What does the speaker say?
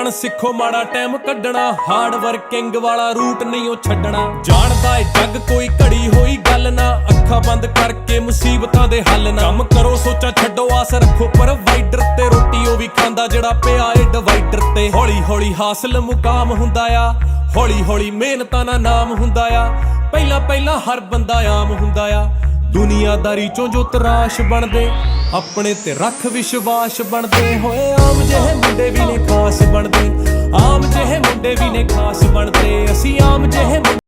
ਹੁਣ ਸਿੱਖੋ ਮਾੜਾ ਟਾਈਮ ਕੱਢਣਾ ਹਾਰਡ ਵਰਕਿੰਗ ਵਾਲਾ ਰੂਟ ਨਹੀਂ ਉਹ ਛੱਡਣਾ। ਜਾਣਦਾ ਏ ਜੱਗ ਕੋਈ ਘੜੀ ਹੋਈ ਗੱਲ ਨਾ, ਅੱਖਾਂ ਬੰਦ ਕਰਕੇ ਮੁਸੀਬਤਾਂ ਦੇ ਹੱਲ ਨਾ। ਕੰਮ ਕਰੋ, ਸੋਚਾਂ ਛੱਡੋ, ਆਸ ਰੱਖੋ ਪ੍ਰੋਵਾਈਡਰ ਤੇ ਰੋਟੀ ਉਹ ਵੀ ਖਾਂਦਾ ਜਿਹੜਾ ਪਿਆ ਏ ਡਿਵਾਈਡਰ ਤੇ। ਹੌਲੀ ਹੌਲੀ ਹਾਸਲ ਮੁਕਾਮ ਹੁੰਦਾ ਆ ਹੌਲੀ ਹੌਲੀ ਮਿਹਨਤਾਂ ਦਾ ਨਾਮ ਹੁੰਦਾ ਆ। ਪਹਿਲਾਂ ਪਹਿਲਾਂ ਹਰ ਬੰਦਾ ਆਮ ਹੁੰਦਾ ਆ। ਦੁਨੀਆਦਾਰੀ ਚੋਂ ਜੋ ਤਰਾਸ਼ ਬਣਦੇ, ਆਪਣੇ ਤੇ ਰੱਖ ਵਿਸ਼ਵਾਸ ਬਣਦੇ। ਹੋਏ ਆਮ ਜਿਹੇ ਖਾਸ ਬਣਦੇ। ਆਮ ਜਿਹੇ ਮੁੰਡੇ ਵੀ ਨੇ ਖਾਸ ਬਣਦੇ। ਅਸੀਂ ਆਮ ਜਿਹੇ ਮੁੰਡੇ